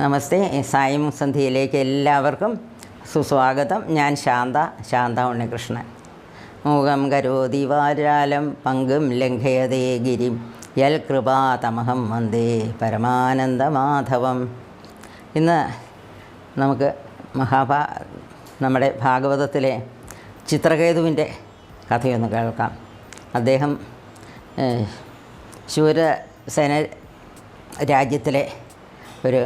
നമസ്തേ സായം സന്ധ്യയിലേക്ക് എല്ലാവർക്കും സുസ്വാഗതം. ഞാൻ ശാന്ത ശാന്ത ഉണ്ണികൃഷ്ണൻ. മൂകം കരോതി വാരാലം പങ്കും ലംഘയതേ ഗിരിം. യൽ കൃപാതമഹം വന്ദേ പരമാനന്ദമാധവം ഇന്ന് നമുക്ക് മഹാഭാ നമ്മുടെ ഭാഗവതത്തിലെ ചിത്രകേതുവിന്റെ കഥയൊന്ന് കേൾക്കാം. അദ്ദേഹം ശൂരസേന രാജ്യത്തിലെ ഒരു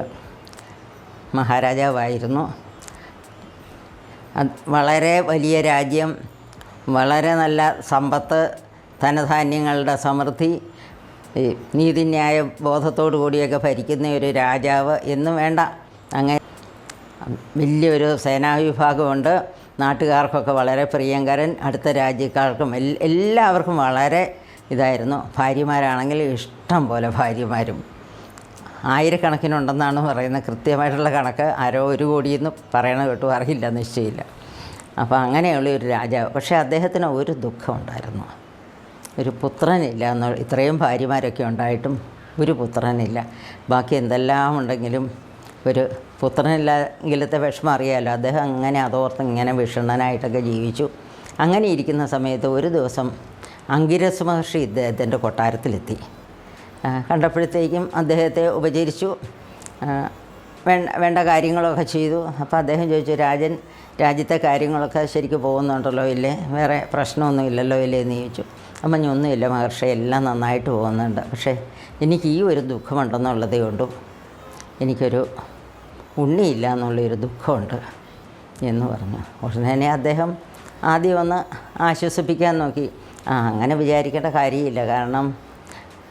മഹാരാജാവായിരുന്നു. വളരെ വലിയ രാജ്യം വളരെ നല്ല സമ്പത്ത് ധനധാന്യങ്ങളുടെ സമൃദ്ധി നീതിന്യായ ബോധത്തോടു കൂടിയൊക്കെ ഭരിക്കുന്ന ഒരു രാജാവ് എന്ന് വേണ്ട. അങ്ങനെ വലിയൊരു സേനാവിഭാഗമുണ്ട്. നാട്ടുകാർക്കൊക്കെ വളരെ പ്രിയങ്കരൻ. അടുത്ത രാജ്യക്കാർക്കും എല്ലാവർക്കും വളരെ ഇതായിരുന്നു. ഭാര്യമാരാണെങ്കിൽ ഇഷ്ടം പോലെ ഭാര്യമാരും. ആയിരക്കണക്കിനുണ്ടെന്നാണ് പറയുന്നത്. കൃത്യമായിട്ടുള്ള കണക്ക് ആരോ ഒരു കോടിയെന്ന് പറയണ കേട്ടു അറിയില്ല നിശ്ചയില്ല. അപ്പോൾ അങ്ങനെയുള്ള ഒരു രാജാവ്. പക്ഷേ അദ്ദേഹത്തിന് ഒരു ദുഃഖമുണ്ടായിരുന്നു. ഒരു പുത്രനില്ല എന്ന് ഇത്രയും ഭാര്യമാരൊക്കെ ഉണ്ടായിട്ടും ഒരു പുത്രനില്ല. ബാക്കി എന്തെല്ലാം ഉണ്ടെങ്കിലും ഒരു പുത്രനില്ലെങ്കിലത്തെ വിഷമം അറിയാമല്ലോ അദ്ദേഹം അങ്ങനെ അതോർത്ത് ഇങ്ങനെ വിഷണ്ണനായിട്ടൊക്കെ ജീവിച്ചു. അങ്ങനെ ഇരിക്കുന്ന സമയത്ത് ഒരു ദിവസം അങ്കിരസ് മഹർഷി ഇദ്ദേഹത്തിന്റെ കൊട്ടാരത്തിലെത്തി. കണ്ടപ്പോഴത്തേക്കും അദ്ദേഹത്തെ ഉപചരിച്ചു. വേണ്ട വേണ്ട കാര്യങ്ങളൊക്കെ ചെയ്തു. അപ്പോൾ അദ്ദേഹം ചോദിച്ചു രാജൻ രാജ്യത്തെ കാര്യങ്ങളൊക്കെ ശരിക്കും പോകുന്നുണ്ടല്ലോ ഇല്ലേ? വേറെ പ്രശ്നമൊന്നും ഇല്ലല്ലോ ഇല്ലേ? എന്ന് ചോദിച്ചു. അപ്പം ഞൊന്നുമില്ല മഹർഷി എല്ലാം നന്നായിട്ട് പോകുന്നുണ്ട്. പക്ഷേ എനിക്ക് ഈ ഒരു ദുഃഖമുണ്ടെന്നുള്ളതേ ഉള്ളൂ. എനിക്കൊരു ഉണ്ണിയില്ല എന്നുള്ളൊരു ദുഃഖമുണ്ട് എന്ന് പറഞ്ഞു. ഉടനെ അദ്ദേഹം ആദ്യം ഒന്ന് ആശ്വസിപ്പിക്കാൻ നോക്കി. ആ അങ്ങനെ വിചാരിക്കേണ്ട കാര്യമില്ല. കാരണം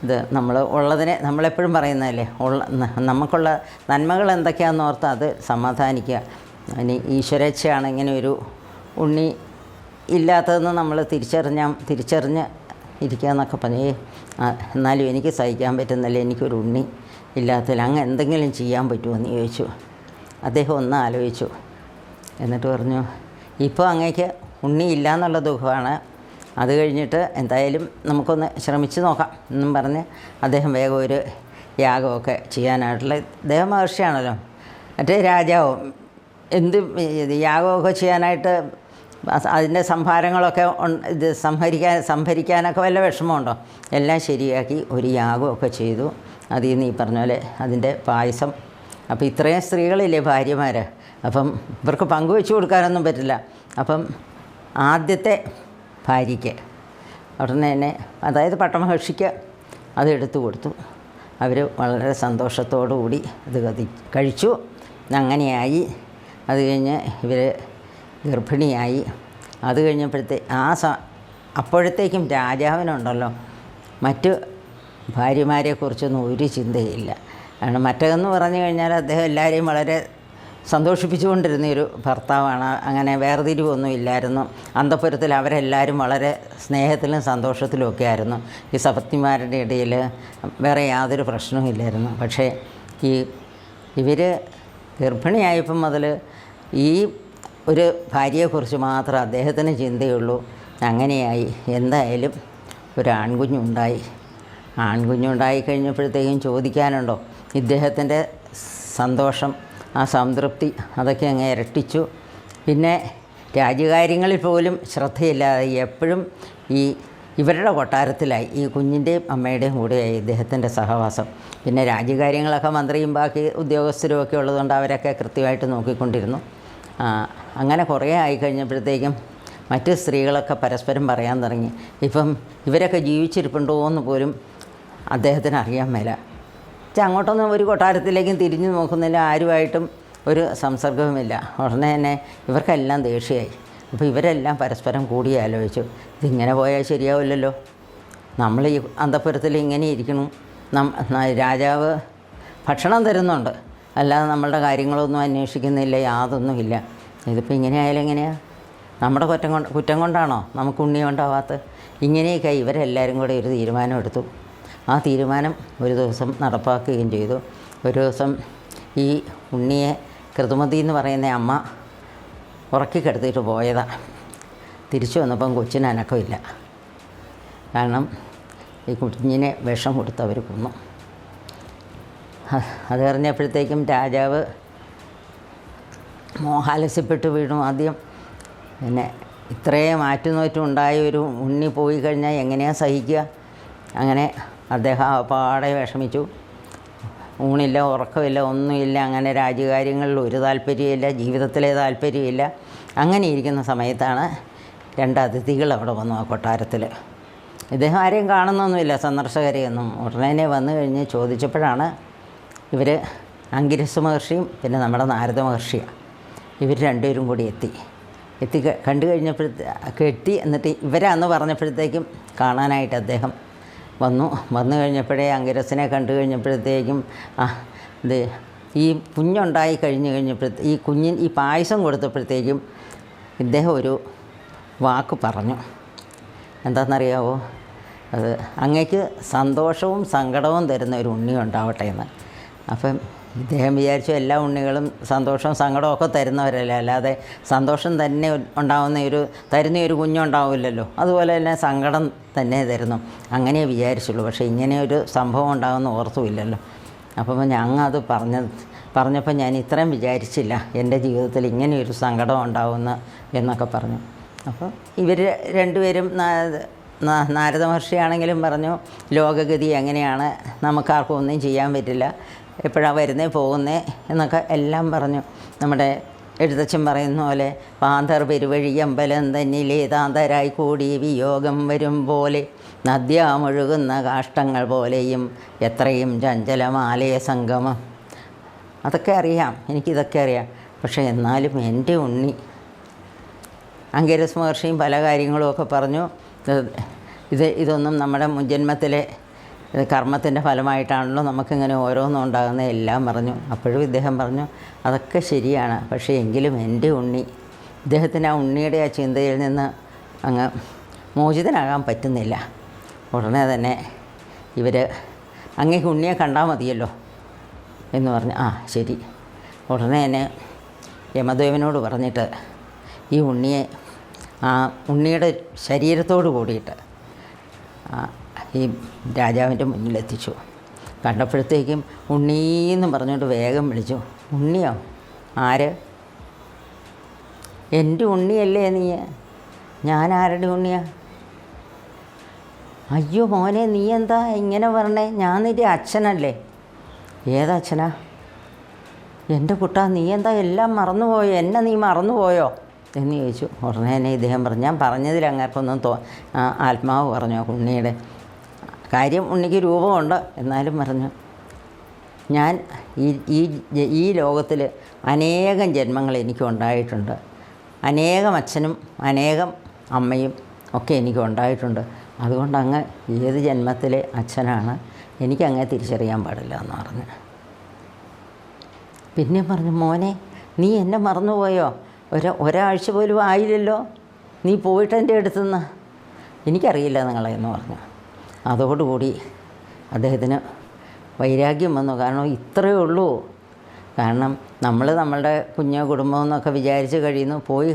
ഇത് നമ്മൾ ഉള്ളതിനെ നമ്മളെപ്പോഴും പറയുന്നതല്ലേ ഉള്ള നമുക്കുള്ള നന്മകൾ എന്തൊക്കെയാണെന്ന് ഓർത്ത് അത് സമാധാനിക്കുക. ഇനി ഈശ്വരേച്ഛയാണ് ഇങ്ങനെ ഒരു ഉണ്ണി ഇല്ലാത്തതെന്ന് നമ്മൾ തിരിച്ചറിഞ്ഞാൽ തിരിച്ചറിഞ്ഞ് ഇരിക്കുക എന്നൊക്കെ പറഞ്ഞേ "ഏയ്, ആ, എന്നാലും എനിക്ക് സഹിക്കാൻ പറ്റുന്നില്ല എനിക്കൊരു ഉണ്ണി ഇല്ലാത്തതിൽ അങ്ങ് എന്തെങ്കിലും ചെയ്യാൻ പറ്റുമോ? എന്ന് ചോദിച്ചു. അദ്ദേഹം ഒന്ന് ആലോചിച്ചു. എന്നിട്ട് പറഞ്ഞു ഇപ്പോൾ അങ്ങേക്ക് ഉണ്ണിയില്ല എന്നുള്ള ദുഃഖമാണ് അത് കഴിഞ്ഞിട്ട് എന്തായാലും നമുക്കൊന്ന് ശ്രമിച്ചു നോക്കാം എന്നും പറഞ്ഞ് അദ്ദേഹം വേഗം ഒരു യാഗമൊക്കെ ചെയ്യാനായിട്ടുള്ള അദ്ദേഹം മഹർഷിയാണല്ലോ. മറ്റേ രാജാവും എന്ത് യാഗമൊക്കെ ചെയ്യാനായിട്ട് അതിന്റെ സംഭാരങ്ങളൊക്കെ ഇത് സംഹരിക്കാൻ സംഭരിക്കാനൊക്കെ വല്ല വിഷമമുണ്ടോ? എല്ലാം ശരിയാക്കി ഒരു യാഗമൊക്കെ ചെയ്തു. അതിൽ നിന്ന് ഈ പറഞ്ഞ പോലെ അതിന്റെ പായസം. അപ്പോൾ ഇത്രയും സ്ത്രീകളില്ലേ ഭാര്യമാർ അപ്പം ഇവർക്ക് പങ്കുവെച്ച് കൊടുക്കാനൊന്നും പറ്റില്ല. അപ്പം ആദ്യത്തെ ഭാര്യയ്ക്ക്. അവിടുന്ന് തന്നെ അതായത് പട്ടമഹർഷിക്ക് അത് എടുത്തു കൊടുത്തു. അവർ വളരെ സന്തോഷത്തോടു കൂടി അത് കതി കഴിച്ചു. അങ്ങനെയായി. അത് കഴിഞ്ഞ് ഇവർ ഗർഭിണിയായി. അത് കഴിഞ്ഞപ്പോഴത്തേ ആ സ അപ്പോഴത്തേക്കും രാജാവിനുണ്ടല്ലോ. മറ്റ് ഭാര്യമാരെക്കുറിച്ചൊന്നും ഒരു ചിന്തയില്ല. കാരണം മറ്റേതെന്ന് പറഞ്ഞു കഴിഞ്ഞാൽ അദ്ദേഹം എല്ലാവരെയും വളരെ സന്തോഷിപ്പിച്ചുകൊണ്ടിരുന്ന ഒരു ഭർത്താവാണ്. അങ്ങനെ വേർതിരിവൊന്നും ഇല്ലായിരുന്നു അന്തപുരത്തിൽ അവരെല്ലാവരും വളരെ സ്നേഹത്തിലും സന്തോഷത്തിലും ഒക്കെ ആയിരുന്നു. ഈ സപത്നിമാരുടെ ഇടയിൽ വേറെ യാതൊരു പ്രശ്നവും ഇല്ലായിരുന്നു. പക്ഷേ ഈ ഇവർ ഗർഭിണിയായപ്പം മുതൽ ഈ ഒരു ഭാര്യയെക്കുറിച്ച് മാത്രം അദ്ദേഹത്തിന് ചിന്തയുള്ളൂ. അങ്ങനെയായി. എന്തായാലും ഒരു ആൺകുഞ്ഞുണ്ടായി. ആൺകുഞ്ഞുണ്ടായി കഴിഞ്ഞപ്പോഴത്തേക്കും ചോദിക്കാനുണ്ടോ? ഇദ്ദേഹത്തിന്റെ സന്തോഷം ആ സംതൃപ്തി അതൊക്കെ അങ്ങ് ഇരട്ടിച്ചു. പിന്നെ രാജ്യകാര്യങ്ങളിൽ പോലും ശ്രദ്ധയില്ലാതെ എപ്പോഴും ഈ ഇവരുടെ കൊട്ടാരത്തിലായി ഈ കുഞ്ഞിന്റെയും അമ്മയുടെയും കൂടെയായി ഇദ്ദേഹത്തിന്റെ സഹവാസം. പിന്നെ രാജ്യകാര്യങ്ങളൊക്കെ മന്ത്രിയും ബാക്കി ഉദ്യോഗസ്ഥരും ഒക്കെ ഉള്ളതുകൊണ്ട് അവരൊക്കെ കൃത്യമായിട്ട് നോക്കിക്കൊണ്ടിരുന്നു. അങ്ങനെ കുറേ ആയി കഴിഞ്ഞപ്പോഴത്തേക്കും മറ്റ് സ്ത്രീകളൊക്കെ പരസ്പരം പറയാൻ തുടങ്ങി. ഇപ്പം ഇവരൊക്കെ ജീവിച്ചിരിപ്പുണ്ടോ എന്ന് പോലും അദ്ദേഹത്തിന് അറിയാൻ മേല. പക്ഷെ അങ്ങോട്ടൊന്നും ഒരു കൊട്ടാരത്തിലേക്കും തിരിഞ്ഞു നോക്കുന്നില്ല ആരുമായിട്ടും ഒരു സംസർഗവുമില്ല. ഉടനെ തന്നെ ഇവർക്കെല്ലാം ദേഷ്യമായി. അപ്പോൾ ഇവരെല്ലാം പരസ്പരം കൂടി ആലോചിച്ചു ഇതിങ്ങനെ പോയാൽ ശരിയാവില്ലല്ലോ. നമ്മൾ ഈ അന്തപുരത്തിൽ ഇങ്ങനെ ഇരിക്കണം. നം രാജാവ് ഭക്ഷണം തരുന്നുണ്ട്. അല്ലാതെ നമ്മളുടെ കാര്യങ്ങളൊന്നും അന്വേഷിക്കുന്നില്ല യാതൊന്നുമില്ല. ഇതിപ്പോൾ ഇങ്ങനെ ആയാലും എങ്ങനെയാണ് നമ്മുടെ കുറ്റം കൊണ്ട് കുറ്റം കൊണ്ടാണോ നമുക്ക് ഉണ്ണി കൊണ്ടാവാത്ത ഇങ്ങനെയൊക്കെ ഇവരെല്ലാവരും കൂടെ ഒരു തീരുമാനം എടുത്തു ആ തീരുമാനം ഒരു ദിവസം നടപ്പാക്കുകയും ചെയ്തു. ഒരു ദിവസം ഈ ഉണ്ണിയെ കൃതുമതി എന്ന് പറയുന്ന അമ്മ ഉറക്കിക്കെടുത്തിട്ട് പോയതാ. തിരിച്ചു വന്നപ്പം കൊച്ചിന് അനക്കമില്ല. കാരണം ഈ കുഞ്ഞിനെ വിഷം കൊടുത്ത് അവർ കൊന്നു. അത് അറിഞ്ഞപ്പോഴത്തേക്കും രാജാവ് മോഹാലസ്യപ്പെട്ട് വീണു. ആദ്യം പിന്നെ ഇത്രയും ആറ്റുനോറ്റും ഉണ്ടായ ഒരു ഉണ്ണി പോയി കഴിഞ്ഞാൽ എങ്ങനെയാണ് സഹിക്കുക? അങ്ങനെ അദ്ദേഹം പാടെ വിഷമിച്ചു. ഊണില്ല ഉറക്കമില്ല ഒന്നുമില്ല അങ്ങനെ രാജ്യകാര്യങ്ങളിൽ ഒരു താല്പര്യമില്ല ജീവിതത്തിലെ താല്പര്യമില്ല അങ്ങനെ ഇരിക്കുന്ന സമയത്താണ് രണ്ട് അതിഥികൾ അവിടെ വന്നു ആ കൊട്ടാരത്തിൽ ഇദ്ദേഹം ആരെയും കാണുന്നൊന്നുമില്ല സന്ദർശകരെയൊന്നും. ഉടനെ വന്നു കഴിഞ്ഞ് ചോദിച്ചപ്പോഴാണ് ഇവർ അങ്കിരസ് മഹർഷിയും പിന്നെ നമ്മുടെ നാരദ മഹർഷിയാണ് ഇവർ രണ്ടുപേരും കൂടി എത്തി. എത്തി കണ്ടു കഴിഞ്ഞപ്പോഴത്തെ കെട്ടി എന്നിട്ട് ഇവരാന്ന് പറഞ്ഞപ്പോഴത്തേക്കും കാണാനായിട്ട് അദ്ദേഹം വന്നു. വന്നു കഴിഞ്ഞപ്പോഴേ അങ്കിരസിനെ കണ്ടു കഴിഞ്ഞപ്പോഴത്തേക്കും ആ ഇത് ഈ കുഞ്ഞുണ്ടായി കഴിഞ്ഞു കഴിഞ്ഞപ്പോഴത്തേ ഈ കുഞ്ഞിന് ഈ പായസം കൊടുത്തപ്പോഴത്തേക്കും ഇദ്ദേഹം ഒരു വാക്ക് പറഞ്ഞു. എന്താണെന്നറിയാവോ? അത് അങ്ങയ്ക്ക് സന്തോഷവും സങ്കടവും തരുന്ന ഒരു ഉണ്ണി ഉണ്ടാവട്ടെ എന്ന്. അപ്പം ഇദ്ദേഹം വിചാരിച്ചു എല്ലാ ഉണ്ണികളും സന്തോഷവും സങ്കടവും ഒക്കെ തരുന്നവരല്ലേ? അല്ലാതെ സന്തോഷം തന്നെ ഉണ്ടാവുന്ന ഒരു തരുന്ന ഒരു കുഞ്ഞുണ്ടാവില്ലല്ലോ. അതുപോലെ തന്നെ സങ്കടം തന്നെ തരുന്നു. അങ്ങനെ വിചാരിച്ചുള്ളൂ. പക്ഷേ ഇങ്ങനെ ഒരു സംഭവം ഉണ്ടാകുമെന്ന് ഓർത്തുമില്ലല്ലോ. അപ്പോൾ ഞങ്ങൾ അത് പറഞ്ഞ പറഞ്ഞപ്പോൾ ഞാൻ ഇത്രയും വിചാരിച്ചില്ല എന്റെ ജീവിതത്തിൽ ഇങ്ങനെയൊരു സങ്കടം ഉണ്ടാവുന്ന എന്നൊക്കെ പറഞ്ഞു. അപ്പോൾ ഇവർ രണ്ടുപേരും നാരദ മഹർഷിയാണെങ്കിലും പറഞ്ഞു ലോകഗതി എങ്ങനെയാണ്? നമുക്കാർക്കും ഒന്നും ചെയ്യാൻ പറ്റില്ല. എപ്പോഴാണ് വരുന്നേ പോകുന്നേ എന്നൊക്കെ എല്ലാം പറഞ്ഞു. നമ്മുടെ എഴുത്തച്ഛൻ പറയുന്ന പോലെ പാന്തർ പെരുവഴി അമ്പലം താന്തരായി കൂടി വിയോഗം വരും പോലെ നദ്യാമൊഴുകുന്ന കാഷ്ടങ്ങൾ പോലെയും എത്രയും ചഞ്ചലമാലയ സംഗമം. അതൊക്കെ അറിയാം എനിക്കിതൊക്കെ അറിയാം. പക്ഷേ എന്നാലും എന്റെ ഉണ്ണി. അങ്കിരസ് മഹർഷിയും പല കാര്യങ്ങളുമൊക്കെ പറഞ്ഞു. ഇത് ഇതൊന്നും നമ്മുടെ മുൻജന്മത്തിലെ കർമ്മത്തിന്റെ ഫലമായിട്ടാണല്ലോ നമുക്കിങ്ങനെ ഓരോന്നും ഉണ്ടാകുന്ന എല്ലാം പറഞ്ഞു. അപ്പോഴും ഇദ്ദേഹം പറഞ്ഞു അതൊക്കെ ശരിയാണ്. പക്ഷേ എങ്കിലും എന്റെ ഉണ്ണി. ഇദ്ദേഹത്തിന് ആ ഉണ്ണിയുടെ ആ ചിന്തയിൽ നിന്ന് അങ്ങ് മോചിതനാകാൻ പറ്റുന്നില്ല. ഉടനെ തന്നെ ഇവർ അങ്ങേക്ക് ഉണ്ണിയെ കണ്ടാൽ മതിയല്ലോ. എന്ന് പറഞ്ഞു ആ ശരി. ഉടനെ തന്നെ യമദേവനോട് പറഞ്ഞിട്ട് ഈ ഉണ്ണിയെ ആ ഉണ്ണിയുടെ ശരീരത്തോട് കൂടിയിട്ട് ഈ രാജാവിന്റെ മുന്നിലെത്തിച്ചു. കണ്ടപ്പോഴത്തേക്കും ഉണ്ണീന്ന് പറഞ്ഞുകൊണ്ട് വേഗം വിളിച്ചു. ഉണ്ണിയോ? ആര്? എന്റെ ഉണ്ണിയല്ലേ നീ? ഞാൻ ആരുടെ ഉണ്ണിയാ? അയ്യോ മോനെ നീ എന്താ ഇങ്ങനെ പറഞ്ഞേ ഞാൻ നിന്റെ അച്ഛനല്ലേ. ഏതച്ഛനാ എന്റെ കുട്ടാ നീ എന്താ എല്ലാം മറന്നുപോയോ? എന്നെ നീ മറന്നുപോയോ? എന്ന് ചോദിച്ചു. ഉടനെ തന്നെ ഇദ്ദേഹം പറഞ്ഞു ഞാൻ പറഞ്ഞതിൽ അങ്ങർക്കൊന്നും തോ ആത്മാവ് പറഞ്ഞു ഉണ്ണിയുടെ? കാര്യം ഉണ്ണിക്ക് രൂപമുണ്ട് എന്നാലും പറഞ്ഞു. ഞാൻ ഈ ഈ ഈ ലോകത്തിൽ അനേകം ജന്മങ്ങൾ എനിക്ക് ഉണ്ടായിട്ടുണ്ട്. അനേകം അച്ഛനും അനേകം അമ്മയും ഒക്കെ എനിക്ക് ഉണ്ടായിട്ടുണ്ട്. അതുകൊണ്ട് അങ്ങ് ഏത് ജന്മത്തിലെ അച്ഛനാണ് എനിക്കങ്ങ് തിരിച്ചറിയാൻ പാടില്ല എന്ന് പറഞ്ഞു. പിന്നെ പറഞ്ഞു മോനെ നീ എന്നെ മറന്നുപോയോ? ഒരു ഒരാഴ്ച പോലും ആയില്ലല്ലോ. നീ പോയിട്ട് എന്റെ അടുത്തുനിന്ന്. എനിക്കറിയില്ല നിങ്ങളെ എന്ന് പറഞ്ഞു. അതോടുകൂടി അദ്ദേഹത്തിന് വൈരാഗ്യം വന്നു. കാരണം ഇത്രയേ ഉള്ളൂ. കാരണം നമ്മൾ നമ്മളുടെ കുഞ്ഞ കുടുംബം എന്നൊക്കെ വിചാരിച്ച് കഴിയുന്നു പോയി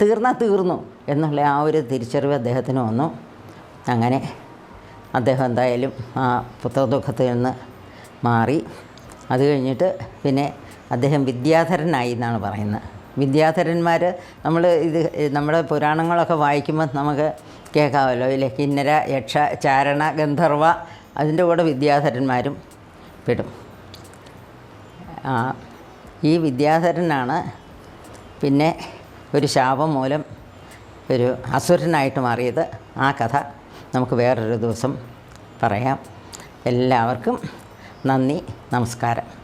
തീർന്നാൽ തീർന്നു എന്നുള്ള ആ ഒരു തിരിച്ചറിവ് അദ്ദേഹത്തിന് വന്നു. അങ്ങനെ അദ്ദേഹം എന്തായാലും ആ പുത്രദുഃഖത്തിൽ നിന്ന് മാറി. അത് കഴിഞ്ഞിട്ട് പിന്നെ അദ്ദേഹം വിദ്യാധരനായി എന്നാണ് പറയുന്നത്. വിദ്യാധരന്മാർ നമ്മൾ ഇത് നമ്മുടെ പുരാണങ്ങളൊക്കെ വായിക്കുമ്പോൾ നമുക്ക് കേൾക്കാമല്ലോ ഇല്ലേ കിന്നര യക്ഷ ചാരണ ഗന്ധർവ അതിന്റെ കൂടെ വിദ്യാധരന്മാരും പെടും. ഈ വിദ്യാധരനാണ് പിന്നെ ഒരു ശാപം മൂലം ഒരു അസുരനായിട്ട് മാറിയത്. ആ കഥ നമുക്ക് വേറൊരു ദിവസം പറയാം. എല്ലാവർക്കും നന്ദി നമസ്കാരം.